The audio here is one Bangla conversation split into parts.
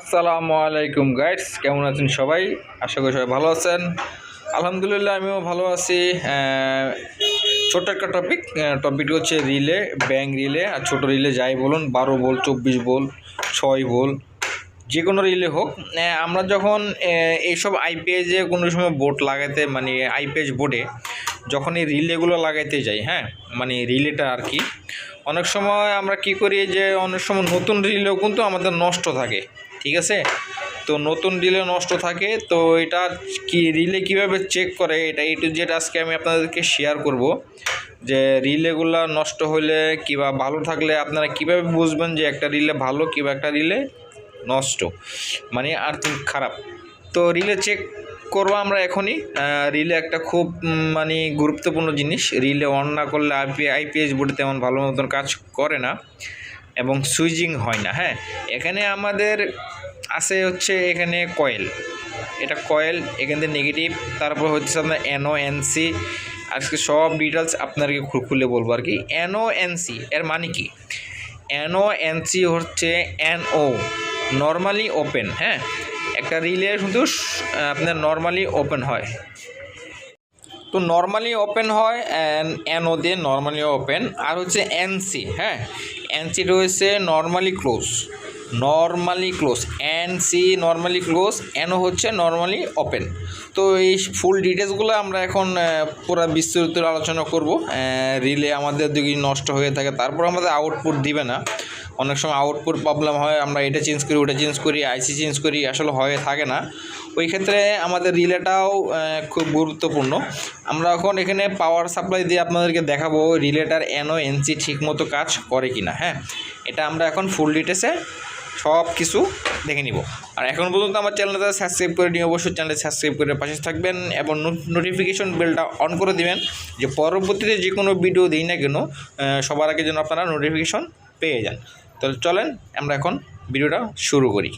আসসালামু আলাইকুম গাইডস কেমন আছেন সবাই? আশা করি সবাই ভালো আছেন। আলহামদুলিল্লাহ, আমিও ভালো আছি। ছোট্ট একটা টপিক টপিকটি হচ্ছে রিলে ব্যাংক রিলে। আর ছোট রিলে যাই বলুন, বারো বল, চব্বিশ বল, ছয় বল, যে কোনো রিলে হোক। আমরা যখন এইসব আইপিএজে কোনো সময় বোট লাগাতে মানে আইপিএস বোর্ডে যখন এই রিলেগুলো লাগাইতে যাই হ্যাঁ মানে রিলেটা আর কি অনেক সময় আমরা কি করি যে, অনেক সময় নতুন রিলেও কিন্তু আমাদের নষ্ট থাকে, ঠিক আছে? তো নতুন রিলে নষ্ট থাকে, তো এটা কি রিলে কীভাবে চেক করে, এটা এই টু জেড আজকে আমি আপনাদেরকে শেয়ার করব, যে রিলেগুলো নষ্ট হলে কিবা ভালো থাকলে আপনারা কীভাবে বুঝবেন যে একটা রিলে ভালো কিংবা একটা রিলে নষ্ট? মানে আর খারাপ। তো রিলে চেক করব আমরা এখনই। রিলে একটা খুব মানে গুরুত্বপূর্ণ জিনিস। রিলে অন না করলে আইপি আইপিএস বোর্ডে তেমন ভালো মতন কাজ করে না এবং সুইচিং হয় না হ্যাঁ? এখানে আমাদের আছে হচ্ছে এখানে কয়েল এটা কয়েল এখান থেকে নেগেটিভ তারপর হচ্ছে আপনার এনও এনসি আজকে সব ডিটেলস আপনাকে খুলে বলব আর কি। এনও এনসি এর মানে কি? এনও এনসি হচ্ছে এনও নর্মালি ওপেন হ্যাঁ? একটা রিলে শুধু আপনার নর্মালি ওপেন হয়। তো নর্মালি ওপেন হয় এনও দিয়ে নর্মালি ওপেন আর হচ্ছে এনসি হ্যাঁ? এনসি রয়েছে normally close normally close NC normally close NO হচ্ছে নর্মালি ওপেন তো এই ফুল ডিটেলসগুলো আমরা এখন পুরো বিস্তারিত আলোচনা করব। রিলে আমাদের যদি নষ্ট হয়ে থাকে, তারপর আমাদের আউটপুট দিবে না। অনেক সময় আউটপুট প্রবলেম হয়, আমরা এটা চেঞ্জ করি, ওটা চেঞ্জ করি আইসি চেঞ্জ করি, আসলে হয়ে থাকে না। ওই ক্ষেত্রে আমাদের রিলেটাও খুব গুরুত্বপূর্ণ। আমরা এখন এখানে পাওয়ার সাপ্লাই দিয়ে আপনাদেরকে দেখাবো রিলেটার এনও এনসি ঠিকমতো কাজ করে কি না হ্যাঁ? এটা আমরা এখন ফুল ডিটেলসে সব কিছু দেখে নিব। আর এখন পর্যন্ত আমার চ্যানেলটা সাবস্ক্রাইব করে নিয়ে অবশ্যই চ্যানেল সাবস্ক্রাইব করে পাশে থাকবেন এবং নোটিফিকেশন বেলটা অন করে দিবেন, যে পরবর্তীতে যে কোনো ভিডিও দিই না কেন সবার আগে যেন আপনারা নোটিফিকেশন পেয়ে যান। তাহলে চলেন আমরা এখন ভিডিওটা শুরু করি।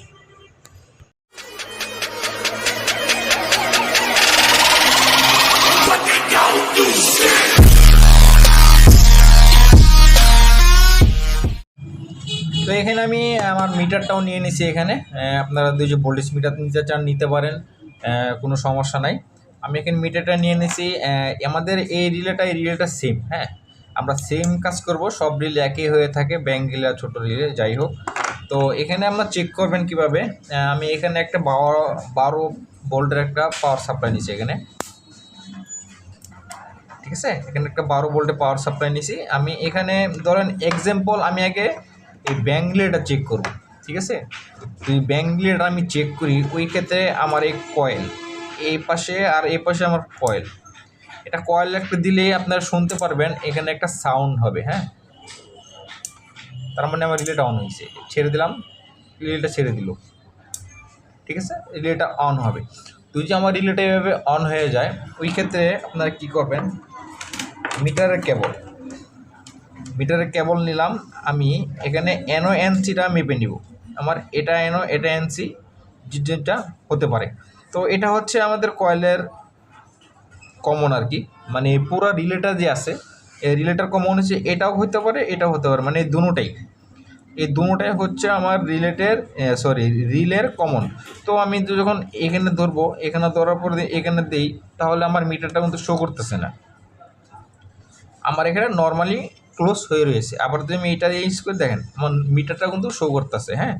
তো এখানে আমি আমার মিটারটাও নিয়ে নিছি এখানে। আপনারা দুই যে ভোল্টেজ মিটার নিতে চান নিতে পারেন কোনো সমস্যা নাই। আমি এখানে মিটারটা নিয়ে নিছি আমাদের এই রিলেটা এই রিলেটা সেম হ্যাঁ? আমরা সেম কাজ করব, সব রিলে একই হয়ে থাকে ব্যাঙ্ক রিলে আর ছোটো রিলে যাই হোক। তো এখানে আপনার চেক করবেন কীভাবে? আমি এখানে একটা বারো বারো বোল্টের একটা পাওয়ার সাপ্লাই নিছি এখানে। ঠিক আছে? এখানে একটা বারো ভোল্টের পাওয়ার সাপ্লাই নিছি। আমি এখানে, ধরেন এক্সাম্পল আমি আগে এই ব্যাঙ্গলেটা চেক করব। ঠিক আছে? এই ব্যাঙ্গলেটা আমি চেক করি, ওই ক্ষেত্রে আমার এই কয়েল এই পাশে আর এই পাশে আমার কয়েল এটা কয়েল একটা দিলেই আপনারা শুনতে পারবেন, এখানে একটা সাউন্ড হবে হ্যাঁ? তার মানে আমার রিলেটা অন হয়েছে। ছেড়ে দিলাম রিলেটা ছেড়ে দিল। ঠিক আছে? রিলেটা অন হবে। তো যে আমার রিলেটা এভাবে অন হয়ে যায়, ওই ক্ষেত্রে আপনারা কী করবেন? মিটারের কেবল মিটারের কেবল নিলাম, আমি এখানে এনও এনসিটা মেপে নিব। আমার এটা এনও এটা এনসি যেটা হতে পারে। তো এটা হচ্ছে আমাদের কয়েলের কমন আর কি মানে পুরো রিলেটা যে আছে এই রিলেটার কমন হচ্ছে, এটাও হতে পারে, এটাও হতে পারে মানে এই দুটোটাই। এই দুটোটাই হচ্ছে আমার রিলেটের সরি রিলের কমন তো আমি যখন এখানে ধরবো, এখানে ধরার পর এখানে দিই, তাহলে আমার মিটারটা কিন্তু শো করতেছে না। আমার এখানে নর্মালি ক্লোজ হয়ে রয়েছে। আবার যদি আমি এটা ইউজ করে, দেখেন, আমার মিটারটা কিন্তু শো করতেছে হ্যাঁ?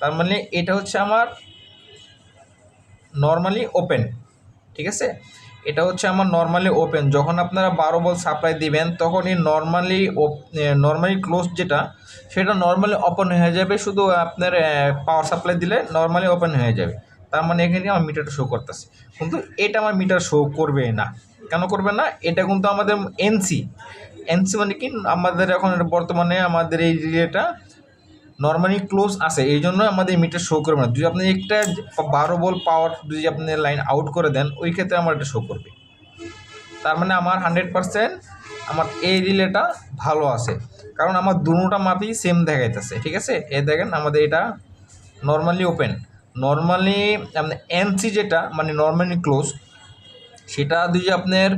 তার মানে এটা হচ্ছে আমার নর্মালি ওপেন ঠিক আছে? এটা হচ্ছে আমার নর্মালি ওপেন যখন আপনারা বারো বল সাপ্লাই দিবেন তখন এই নর্মালি নর্মালি ক্লোজ যেটা, সেটা নর্মালি ওপেন হয়ে যাবে। শুধু আপনার পাওয়ার সাপ্লাই দিলে নর্মালি ওপেন হয়ে যাবে। তার মানে এখানে আমার মিটারটা শো করতেছে। কিন্তু এটা আমার মিটার শো করবে না। কেন করবে না? এটা কিন্তু আমাদের এনসি এনসি মানে কি? আমাদের এখন বর্তমানে আমাদের এই রিলেটা নর্মালি ক্লোজ আছে, এই জন্য আমাদের মিটার শো করবে না। যদি আপনি একটা বারো বল পাওয়ার যদি আপনি লাইন আউট করে দেন, ওই ক্ষেত্রে আমার এটা শো করবে। তার মানে আমার হান্ড্রেড পারসেন্ট আমার এই রিলেটা ভালো আছে। কারণ আমার দুটোটা মাপই সেম দেখাইতেছে, ঠিক আছে? এ দেখেন আমাদের এটা নর্মালি ওপেন নর্মালি আপনার এনসি যেটা মানে নর্মালি ক্লোজ সেটা যদি আপনার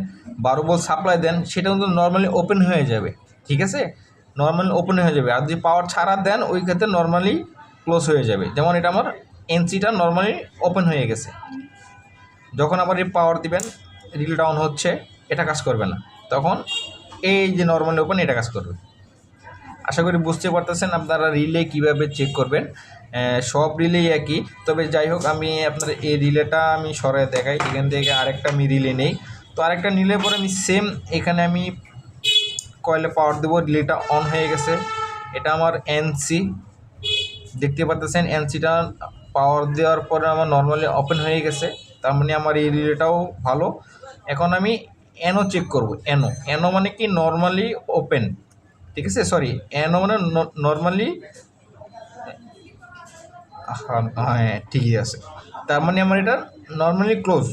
বারো বল সাপ্লাই দেন, সেটা কিন্তু নর্মালি ওপেন হয়ে যাবে, ঠিক আছে? নর্মালি ওপেন হয়ে যাবে। আর যদি পাওয়ার ছাড়া দেন, ওই ক্ষেত্রে নর্মালি ক্লোজ হয়ে যাবে। যেমন এটা আমার এনসিটা নর্মালি ওপেন হয়ে গেছে। যখন আবার এই পাওয়ার দিবেন রিল ডাউন হচ্ছে, এটা কাজ করবে না। তখন এই যে নর্মালি ওপেন এটা কাজ করবে। আশা করি বুঝতে পারতেছেন আপনারা রিলে কীভাবে চেক করবেন। সব রিলেই একই। তবে যাই হোক, আমি আপনার এই রিলেটা আমি সরাই দেখাই। এখান থেকে আরেকটা আমি রিলে নেই। তো আরেকটা নিলে পরে আমি সেম এখানে আমি কয়েলে পাওয়ার দেবো রিলেটা অন হয়ে গেছে। এটা আমার এনসি দেখতে পাচ্ছেন এনসিটা পাওয়ার দেওয়ার পরে আমার নর্মালি ওপেন হয়ে গেছে। তার মানে আমার এই রিলেটাও ভালো। এখন আমি এনও চেক করব এনও এনও মানে কি নর্মালি ওপেন ঠিক আছে? সরি এনও মানে নর্মালি হ্যাঁ ঠিকই আছে। তার মানে আমার এটা normally close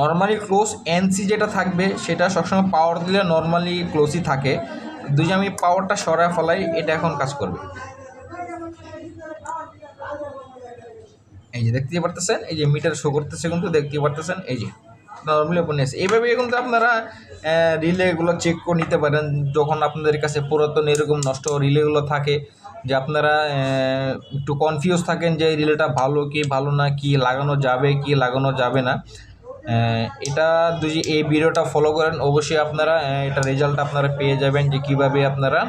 normally close NC যেটা থাকবে, সেটা সবসময় পাওয়ার দিলে নর্মালি ক্লোজই থাকে। দুই আমি পাওয়ারটা সরায় ফেলাই, এটা এখন কাজ করবে। এই যে দেখতে পারতেছেন, এই যে মিটার শো করতেছে কিন্তু দেখতে পারতেছেন, এই যে নর্মালি ওপেন এসে এইভাবে কিন্তু আপনারা রিলেগুলো চেক করে নিতে পারেন। যখন আপনাদের কাছে পুরাতন এরকম নষ্ট রিলেগুলো থাকে, যে আপনারা একটু কনফিউজ থাকেন যে রিলেটা ভালো কি, ভালো না, কি লাগানো যাবে, কি লাগানো যাবে না। এটা যদি এই ভিডিওটা ফলো করেন, অবশ্যই আপনারা এটা রেজাল্ট আপনারা পেয়ে যাবেন যে কীভাবে আপনারা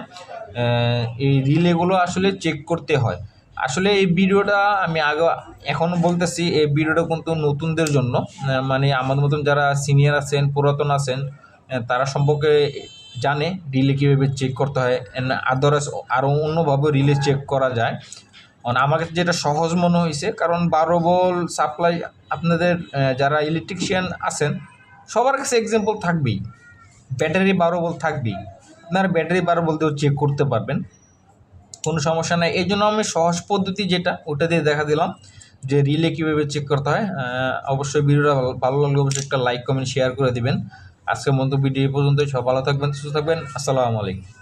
এই রিলেগুলো আসলে চেক করতে হয়। আসলে এই ভিডিওটা আমি আগে এখনও বলতেছি, এই ভিডিওটা কিন্তু নতুনদের জন্য মানে আমাদের মতন যারা সিনিয়র আছেন, পুরাতন আছেন তারা সম্পর্কে জানে রিলে কীভাবে চেক করতে হয় আদার্স আরও অন্যভাবে রিলে চেক করা যায়। আমার কাছে যেটা সহজ মনে হয়েছে কারণ বারো বল সাপ্লাই আপনাদের যারা ইলেকট্রিশিয়ান আছেন, সবার কাছে এক্সাম্পল থাকবেই। ব্যাটারি বারো বল থাকবেই। আপনারা ব্যাটারি বারো বলতেও চেক করতে পারবেন। কোনো সমস্যা নাই। এই জন্য আমি সহজ পদ্ধতি যেটা, ওটা দিয়ে দেখা দিলাম যে রিলে কীভাবে চেক করতে হয়। অবশ্যই ভিডিওটা ভালো- লাগলে অবশ্যই একটা লাইক কমেন্ট শেয়ার করে দিবেন। আজকের মতো ভিডিও এই পর্যন্তই। সব ভালো থাকবেন, সুস্থ থাকবেন। আসসালামু আলাইকুম।